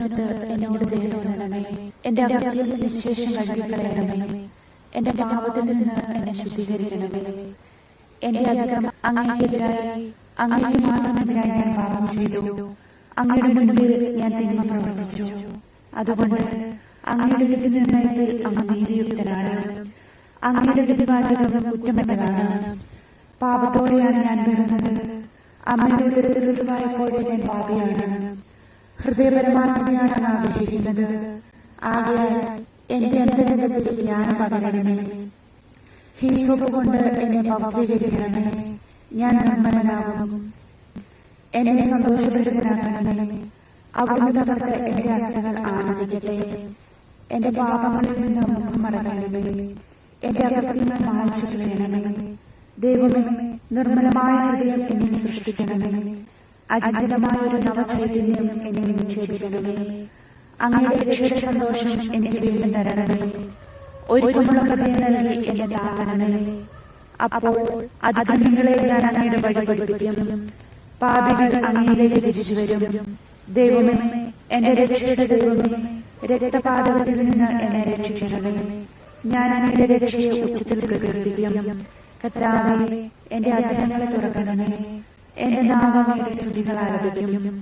എന്നോട് ദയ തോന്നണമേ എന്റെ അകത്തിൽ നിശേഷം കഴുകിക്കളയണമേ എന്റെ പാപത്തിൽ നിന്ന് എന്നെ ശുദ്ധീകരിക്കണമേ. എന്റെ അധികം അങ്ങേക്കെതിരായി അങ്ങനെ മാത്രമെതിരായി ഞാൻ പാപം ചെയ്തു. അങ്ങയുടെ മുൻപിൽ ഞാൻ തിന്മ പ്രവർത്തിച്ചു. അതുകൊണ്ട് അങ്ങയുടെ വിധി നിർണയത്തിൽ അങ്ങ് നീതിയുക്തനാണ്. അങ്ങയുടെ വിധിവാചകം കുറ്റമറ്റതാണ്. പാപത്തോടെയാണ് ഞാൻ വരുന്നത്. അമ്മയുടെ ഉദരത്തിൽ ഉരുവായപ്പോഴേ ഞാൻ പാപിയാണ്. ഹൃദയപരമാർത്ഥതയാണ് ആഗ്രഹിക്കുന്നത്. ആകയാൽ എന്റെ അന്തരംഗത്തിൽ ജ്ഞാനം പകരണമേ. ഹീസോപ്പ് കൊണ്ട് എന്നെ പവീകരിക്കണമേ ഞാൻ നിർമ്മലനാകും എന്നെ സന്തോഷഭരിതനാക്കണമേ അവിടുന്ന് എന്റെ അസ്ഥകൾ ആനന്ദിക്കട്ടെ. എന്റെ പാപങ്ങളിൽ നിന്ന് മുഖം മടങ്ങണമേ എന്റെ അകൃത്യങ്ങൾ നിന്ന് ദൈവമേ നിർമ്മലമായ ഹൃദയം എന്നിൽ സൃഷ്ടിക്കണമേ. അചഞ്ചലമായ ഒരു നവചൈതന്യം എന്നെ നിക്ഷേപിക്കണമേ. അങ്ങയുടെ രക്ഷയുടെ സന്തോഷം എനിക്ക് വീണ്ടും തരണമേ. ഒരുക്കമുള്ള ഹൃദയം നൽകി എന്നെ താങ്ങണമേ. അപ്പോൾ അതിക്രമികളെ ഞാൻ അങ്ങയുടെ വഴി പഠിപ്പിക്കും. പാപികൾ അങ്ങയിലേക്ക് തിരിച്ചു വരും. ദൈവമേ എന്റെ രക്ഷയുടെ ദൈവമേ രക്തപാതകത്തിൽ നിന്ന് എന്നെ രക്ഷിക്കണമേ. ഞാൻ അങ്ങയുടെ രക്ഷയെ ഉച്ചത്തിൽ പ്രകീർത്തിക്കും. കർത്താവേ എന്റെ അധരങ്ങളെ തുറക്കണമേ. എന്റെ നാമങ്ങളുടെ സ്തുതികൾ ആരംഭിക്കും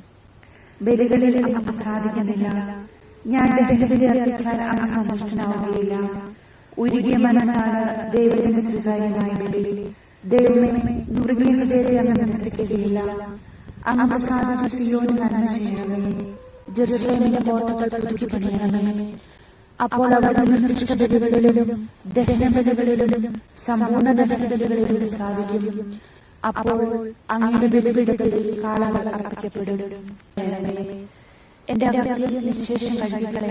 ബലികളിൽ അങ്ങ് പ്രസാദിക്കുന്നില്ല. ഞാൻ ദഹനബലി അർപ്പിച്ചാൽ ഉരുകിയ മനസ്സാണ് ദൈവത്തിന്റെ സ്വീകാര്യമായ ബലി. ദൈവമേ അപ്പോൾ അവിടെ നിർദ്ദിഷ്ട ബലികളിലും സാധിക്കും അപ്പോൾ അങ്ങയുടെ ബലിപീഠത്തിൽ കാളകൾ അർപ്പിക്കപ്പെടും. എന്റെ അകത്തിൽ നിശേഷം കഴികളെ